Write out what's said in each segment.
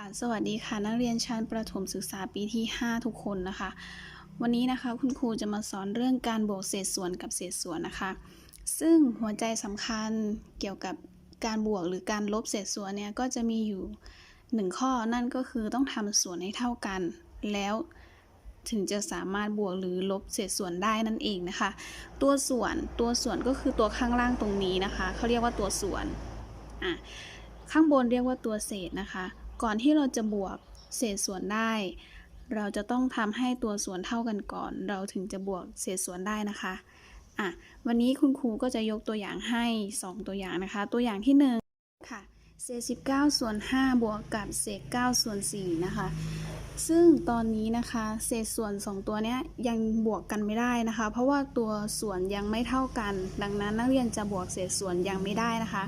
ค่ะสวัสดีค่ะนักเรียนชั้นประถมศึกษาปีที่ 5 ทุกคนนะคะ วันนี้นะคะคุณครูจะมาสอนเรื่องการบวกเศษส่วนกับเศษส่วนนะคะ ซึ่งหัวใจสำคัญเกี่ยวกับการบวกหรือการลบเศษส่วนเนี่ยก็จะมีอยู่หนึ่งข้อนั่นก็คือต้องทำส่วนให้เท่ากัน แล้วถึงจะสามารถบวกหรือลบเศษส่วนได้นั่นเองนะคะ ตัวส่วนตัวส่วนก็คือตัวข้างล่างตรงนี้นะคะเขาเรียกว่าตัวส่วนอะข้างบนเรียกว่าตัวเศษนะคะ ก่อนที่เราจะบวกเศษส่วนได้ เราจะต้องทำให้ตัวส่วนเท่ากันก่อน เราถึงจะบวกเศษส่วนได้นะคะอะวันนี้คุณครูก็จะยกตัวอย่างให้ 2 ตัวอย่างนะคะ ตัวอย่างที่1ค่ะเศษ19ส่วน5บวกกับเศษ9ส่วน4นะคะ ซึ่งตอนนี้นะคะเศษส่วน 2 ตัวนี้ยังบวกกันไม่ได้นะคะ เพราะว่าตัวส่วนยังไม่เท่ากัน ดังนั้นนักเรียนจะบวกเศษส่วนยังไม่ได้นะคะ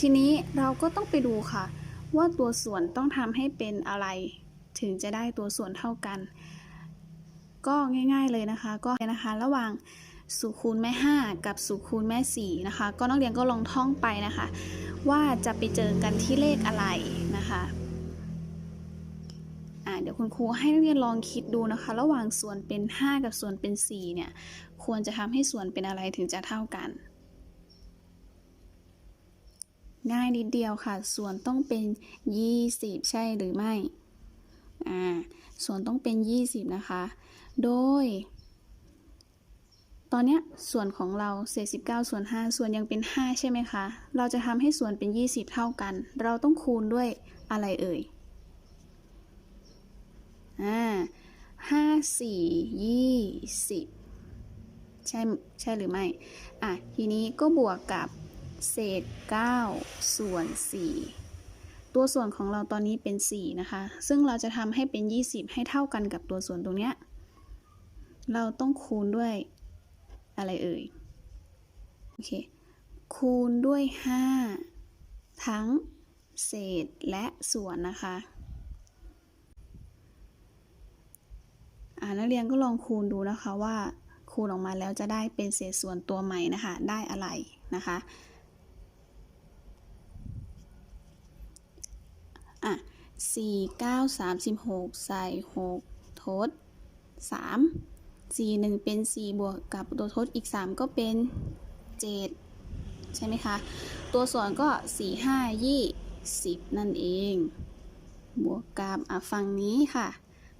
ทีนี้เราก็ต้องไปดูค่ะ ว่าตัวส่วนต้องทำให้เป็นอะไร ถึงจะได้ตัวส่วนเท่ากัน ก็ง่าย ๆเลยนะคะ ก็นะคะ ระหว่างสูคูณแม่ 5 กับสูคูณแม่4นะคะ ก็นักเรียนก็ลองท่องไปนะคะ ว่าจะไปเจอกันที่เลขอะไรนะคะอ่าเดี๋ยวคุณครูให้นักเรียนลองคิดดูนะคะ ระหว่างส่วนเป็น 5 กับส่วนเป็น 4 เนี่ย ควรจะทำให้ส่วนเป็นอะไรถึงจะเท่ากัน ง่ายนิดเดียวค่ะ ส่วนต้องเป็น 20 ใช่หรือไม่ อ่า ส่วนต้องเป็น 20 นะคะ โดย ตอนเนี้ยส่วนของเราเศษ19 ส่วน 5 ส่วนยังเป็น 5 ใช่ไหมคะ เราจะทำให้ส่วนเป็น 20 เท่ากัน เราต้องคูณด้วยอะไรเอ่ย อ่าห้าสี่ยี่สิบใช่ใช่หรือไม่ อะ ทีนี้ก็บวกกับ เศษ 9 ส่วน 4 ตัวส่วนของเราตอนนี้เป็น 4 นะคะ ซึ่งเราจะทำให้เป็น 20 ให้เท่ากันกับตัวส่วนตรงเนี้ย เราต้องคูณด้วยอะไรเอ่ย โอเค คูณด้วย 5 ทั้งเศษและส่วนนะคะอ่านักเรียนก็ลองคูณดูนะคะว่าคูณออกมาแล้วจะได้เป็นเศษส่วนตัวใหม่นะคะ ได้อะไรนะคะ อะ สี่เก้าสามสิบหกใส่หกทดสามสี่หนึ่งเป็นสี่บวกกับตัวทดอีกสามก็เป็นเจ็ดใช่ไหมคะ ตัวส่วนก็สี่ห้ายี่สิบนั่นเอง บวกกับอะฝั่งนี้ค่ะ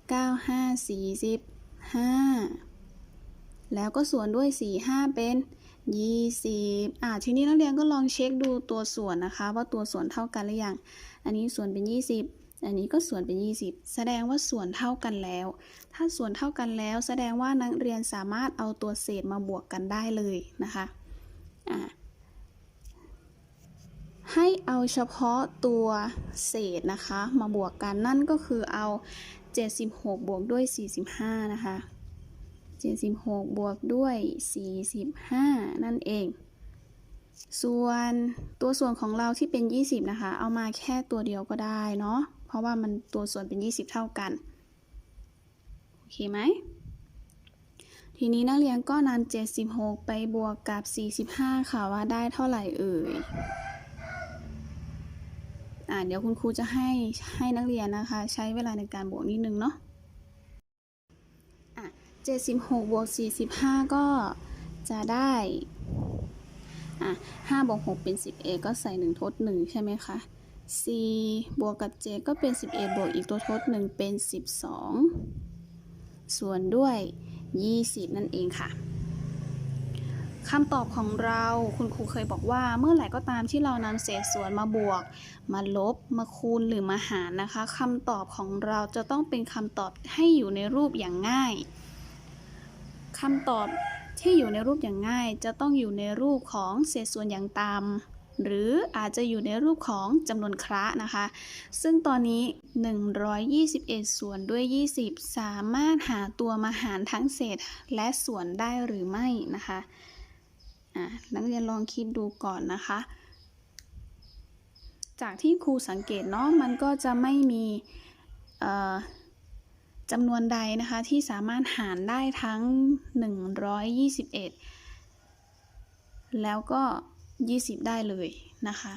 เก้าห้าสี่สิบห้าแล้วก็ส่วนด้วยสี่ห้าเป็นยี่สิบอะทีนี้นักเรียนก็ลองเช็คดูตัวส่วนนะคะ ว่าตัวส่วนเท่ากันหรือยัง อันนี้ส่วนเป็น 20 อันนี้ก็ส่วนเป็น 20 แสดงว่าส่วนเท่ากันแล้ว ถ้าส่วนเท่ากันแล้ว แสดงว่านักเรียนสามารถเอาตัวเศษมาบวกกันได้เลยนะคะอะให้เอาเฉพาะตัวเศษนะคะ มาบวกกันนั่นก็คือเอา 76 บวกด้วย 45 นะคะ 76 บวกด้วย 45 นั่นเอง ส่วนตัวส่วนของเราที่เป็น 20 นะคะ เอามาแค่ตัวเดียวก็ได้เนาะ เพราะว่ามันตัวส่วนเป็น 20 เท่ากัน โอเคไหม ทีนี้นักเรียนก็นำ76 ไปบวกกับ 45 ค่ะว่าได้เท่าไหร่เอ่ย อ่าเดี๋ยวคุณครูจะให้ให้นักเรียนนะคะ ใช้เวลาในการบวกนิดนึงเนาะอะ76บวก45 ก็จะได้ อะ5บวก6เป็น11ก็ใส่1ทด1ใช่ไหมคะ4บวกกับ7ก็เป็น11บวกอีกตัวทด1เป็น12ส่วนด้วย20นั่นเองค่ะคำตอบของเราคุณครูเคยบอกว่าเมื่อไหร่ก็ตามที่เรานำเศษส่วนมาบวก มาลบ มาคูณหรือมาหารนะคะคำตอบของเราจะต้องเป็นคำตอบให้อยู่ในรูปอย่างง่ายคำตอบ ที่อยู่ในรูปอย่างง่ายจะต้องอยู่ในรูปของเศษส่วนอย่างต่ำหรืออาจจะอยู่ในรูปของจำนวนคระนะคะ ซึ่งตอนนี้ 121 ส่วนด้วย 20 สามารถหาตัวมาหารทั้งเศษและส่วนได้หรือไม่นะคะอะนักเรียนลองคิดดูก่อนนะคะ จากที่ครูสังเกตเนาะมันก็จะไม่มี จำนวนใดนะคะที่สามารถหารได้ทั้ง 121 แล้วก็ 20 ได้เลยนะคะ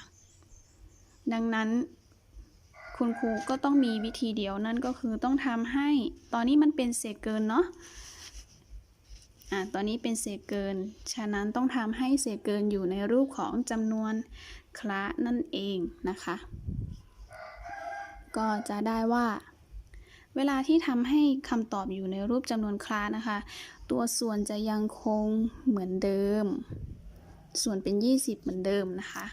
ดังนั้นคุณครูก็ต้องมีวิธีเดียวนั่นก็คือต้องทำให้ตอนนี้มันเป็นเศษเกินเนาะอ่าตอนนี้เป็นเศษเกิน ฉะนั้นต้องทำให้เศษเกินอยู่ในรูปของจำนวนคละนั่นเองนะคะ ก็จะได้ว่า เวลาที่ทำให้คำตอบอยู่ในรูปจำนวนคละนะคะ ตัวส่วนจะยังคงเหมือนเดิม ส่วนเป็น 20 เหมือนเดิมนะคะ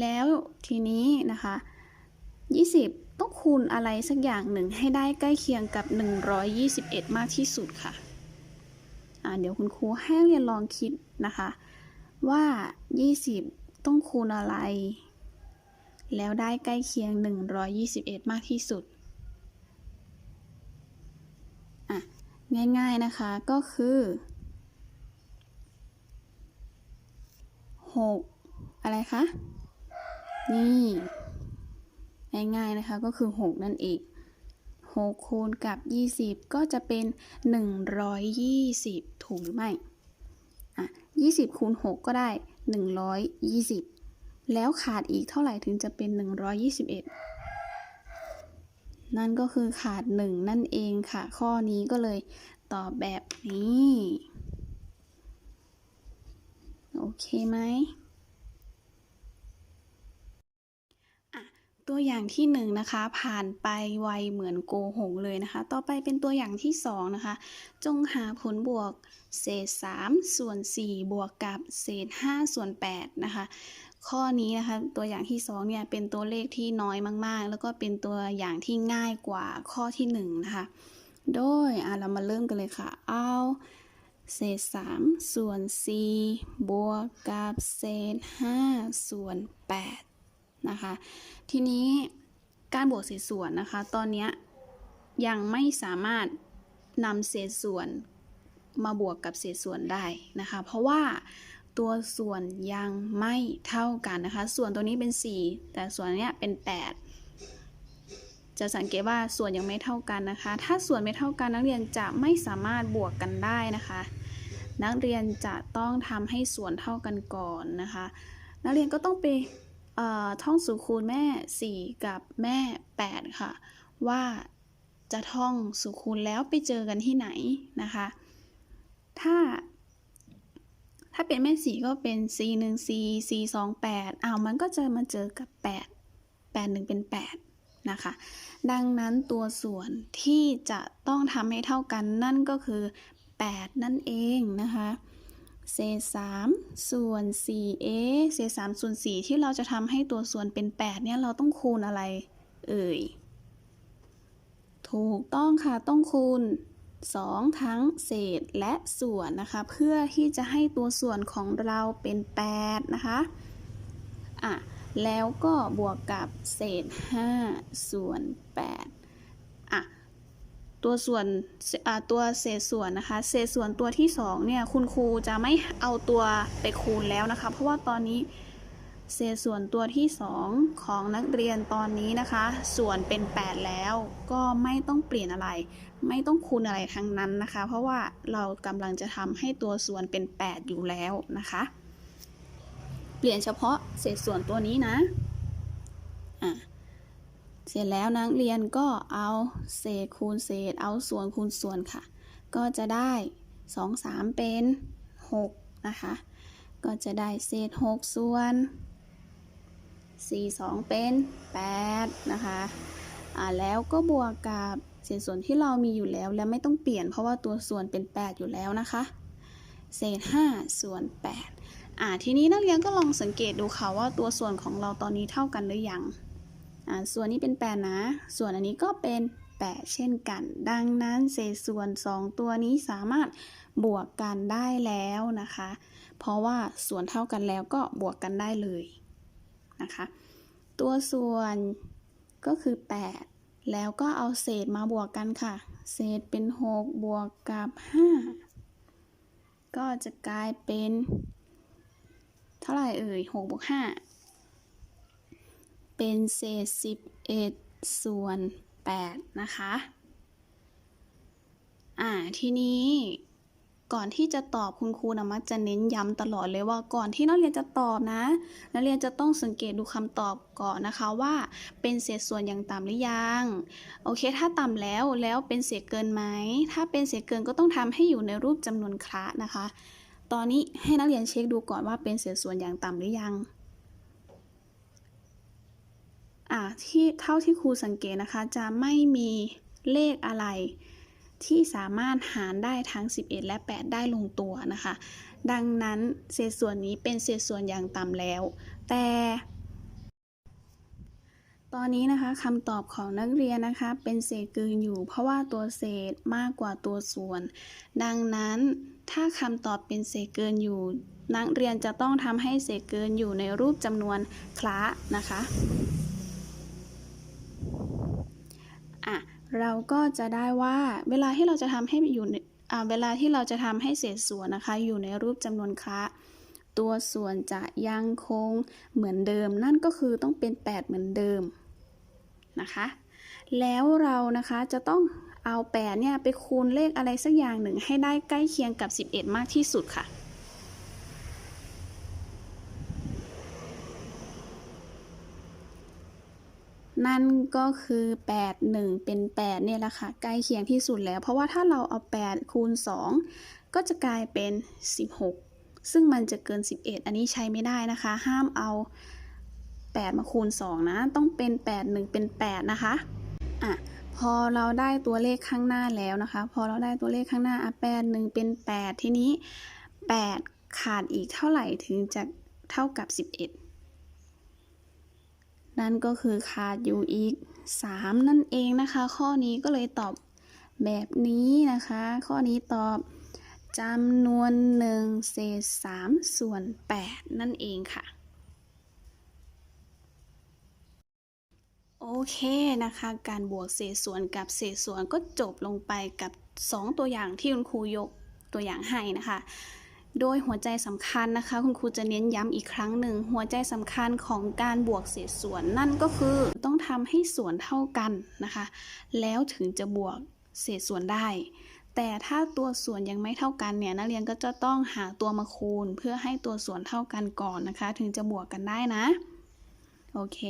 แล้วทีนี้นะคะ 20 ต้องคูณอะไรสักอย่างหนึ่งให้ได้ใกล้เคียงกับ 121 มากที่สุดค่ะอ่าเดี๋ยวคุณครูให้เรียนลองคิดนะคะ ว่า 20 ต้องคูณอะไร แล้วได้ใกล้เคียง 121 มากที่สุด อะ ง่ายๆนะคะก็คือ6อะไรคะ นี่ง่ายๆนะคะก็คือ6นั่นเอง6คูณกับ20ก็จะเป็น120ถูกหรือไม่อะ20คูณ6ก็ได้120แล้วขาดอีกเท่าไหร่ถึงจะเป็น121นั่ นั่นก็คือขาด 1 นั่นเองค่ะ ข้อนี้ก็เลยตอบแบบนี้ โอเคไหม ตัวอย่างที่1นงนะคะ ผ่านไปไวเหมือนโกหกเลยนะคะ ต่อไปเป็นตัวอย่างที่2นะคะ จงหาผลบวกเศษ3ส่วน4บวกกับเศษ5ส่วน8นะคะ ข้อนี้นะคะ ตัวอย่างที่2เนี่ยเป็นตัวเลขที่น้อยมาก ๆ แล้วก็เป็นตัวอย่างที่ง่ายกว่าข้อที่1นะคะ โดยเรามาเริ่มกันเลยค่ะ เอาเศษ3ส่วน4บวกกับเศษ5ส่วน8 นะคะ ทีนี้การบวกเศษส่วนนะคะ ตอนนี้ยังไม่สามารถนำเศษส่วนมาบวกกับเศษส่วนได้นะคะ เพราะว่าตัวส่วนยังไม่เท่ากันนะคะ ส่วนตัวนี้เป็น 4 แต่ส่วนเนี้ยเป็น 8 จะสังเกตว่าส่วนยังไม่เท่ากันนะคะ ถ้าส่วนไม่เท่ากันนักเรียนจะไม่สามารถบวกกันได้นะคะ นักเรียนจะต้องทำให้ส่วนเท่ากันก่อนนะคะ นักเรียนก็ต้องไป ท่องสูตรคูณแม่ 4 กับแม่ 8 ค่ะ ว่าจะท่องสูตรคูณแล้วไปเจอกันที่ไหนนะคะ ถ้า ถ้าเป็นแม่ 4 ก็เป็น c 1 c c 2 8อ้าวมันก็จะมาเจอกับ 8 8 1 เป็น 8 นะคะ ดังนั้นตัวส่วนที่จะต้องทำให้เท่ากันนั่นก็คือ 8 นั่นเองนะคะ เศษ3ส่วน 4a เศษ3ส่วน 4 ที่เราจะทำให้ตัวส่วนเป็น 8 เนี่ย เราต้องคูณอะไร เอ่ย ถูกต้องค่ะ ต้องคูณ 2 ทั้งเศษและส่วนนะคะ เพื่อที่จะให้ตัวส่วนของเราเป็น 8 นะคะ อะ แล้วก็บวกกับเศษ 5 ส่วน 8 ตัวส่วนตัวเศษส่วนนะคะ เศษส่วนตัวที่2เนี่ยคุณครูจะไม่เอาตัวไปคูณแล้วนะคะ เพราะว่าตอนนี้เศษส่วนตัวที่ 2 ของนักเรียนตอนนี้นะคะ ส่วนเป็น 8 แล้วก็ไม่ต้องเปลี่ยนอะไร ไม่ต้องคูณอะไรทั้งนั้นนะคะ เพราะว่าเรากำลังจะทำให้ตัวส่วนเป็น 8 อยู่แล้วนะคะ เปลี่ยนเฉพาะเศษส่วนตัวนี้นะอะ เสร็จแล้วนักเรียนก็เอาเศษคูณเศษ เอาส่วนคูณส่วนค่ะ ก็จะได้ 2 3 เป็น 6 นะคะ ก็จะได้เศษ 6 ส่วน 4 2 เป็น 8 นะคะอ่าแล้วก็บวกกับเศษส่วนที่เรามีอยู่แล้วและไม่ต้องเปลี่ยน เพราะว่าตัวส่วนเป็น 8 อยู่แล้วนะคะ เศษ 5 ส่วน 8อ่าทีนี้นักเรียนก็ลองสังเกตดูค่ะว่าตัวส่วนของเราตอนนี้เท่ากันหรือยัง ส่วนนี้เป็น 8 นะ ส่วนอันนี้ก็เป็น 8 เช่นกัน ดังนั้นเศษส่วน 2 ตัวนี้สามารถบวกกันได้แล้วนะคะ เพราะว่าส่วนเท่ากันแล้วก็บวกกันได้เลยนะคะ ตัวส่วนก็คือ 8 แล้วก็เอาเศษมาบวกกันค่ะ เศษเป็น 6 บวกกับ 5 ก็จะกลายเป็น เท่าไหร่เอ่ย6บวก5 เป็นเศษ 11 ส่วน 8 นะคะ อ่า ทีนี้ก่อนที่จะตอบคุณครูนะมักจะเน้นย้ำตลอดเลยว่าก่อนที่นักเรียนจะตอบนะ นักเรียนจะต้องสังเกตดูคำตอบก่อนนะคะว่าเป็นเศษส่วนอย่างต่ำหรือยัง โอเค ถ้าต่ำแล้วแล้วเป็นเศษเกินไหม ถ้าเป็นเศษเกินก็ต้องทำให้อยู่ในรูปจำนวนคละนะคะ ตอนนี้ให้นักเรียนเช็คดูก่อนว่าเป็นเศษส่วนอย่างต่ำหรือยัง อ่า ที่เท่าที่ครูสังเกตนะคะ จะไม่มีเลขอะไร ที่สามารถหารได้ทั้ง 11 และ 8 ได้ลงตัวนะคะ ดังนั้นเศษส่วนนี้เป็นเศษส่วนอย่างต่ำแล้ว แต่ ตอนนี้นะคะคำตอบของนักเรียนนะคะ เป็นเศษเกินอยู่ เพราะว่าตัวเศษมากกว่าตัวส่วน ดังนั้นถ้าคำตอบเป็นเศษเกินอยู่ นักเรียนจะต้องทำให้เศษเกินอยู่ในรูปจำนวนคละนะคะ อะเราก็จะได้ว่าเวลาที่เราจะทำให้อยู่อ่าเวลาที่เราจะทำให้เศษส่วนนะคะ อยู่ในรูปจำนวนคละตัวส่วนจะยังคงเหมือนเดิม นั่นก็คือต้องเป็น 8 เหมือนเดิมนะคะ แล้วเรานะคะจะต้องเอา 8 เนี่ย ไปคูณเลขอะไรสักอย่างหนึ่งให้ได้ใกล้เคียงกับ 11 มากที่สุดค่ะ นั่นก็คือ 8 1 เป็น 8 เนี่ยแหละค่ะ ใกล้เคียงที่สุดแล้ว เพราะว่าถ้าเราเอา 8 คูณ 2 ก็จะกลายเป็น 16 ซึ่งมันจะเกิน 11 อันนี้ใช้ไม่ได้นะคะ ห้ามเอา 8 มาคูณ 2 นะ ต้องเป็น 8 1 เป็น 8 นะคะ อะ พอเราได้ตัวเลขข้างหน้าแล้วนะคะ พอเราได้ตัวเลขข้างหน้าอะ8 1 เป็น 8 ทีนี้ 8 ขาดอีกเท่าไหร่ถึงจะเท่ากับ 11 นั่นก็คือขาดอยู่อีก 3 นั่นเองนะคะ ข้อนี้ก็เลยตอบแบบนี้นะคะ ข้อนี้ตอบจำนวน1เศษ3ส่วน 8 นั่นเองค่ะ โอเคนะคะ การบวกเศษส่วนกับเศษส่วนก็จบลงไปกับ 2 ตัวอย่างที่คุณครูยกตัวอย่างให้นะคะ โดยหัวใจสำคัญนะคะ คุณครูจะเน้นย้ำอีกครั้งหนึ่ง หัวใจสำคัญของการบวกเศษส่วน นั่นก็คือต้องทำให้ส่วนเท่ากันนะคะ แล้วถึงจะบวกเศษส่วนได้ แต่ถ้าตัวส่วนยังไม่เท่ากันเนี่ยนักเรียนก็จะต้องหาตัวมาคูณ เพื่อให้ตัวส่วนเท่ากันก่อนนะคะ ถึงจะบวกกันได้นะ โอเค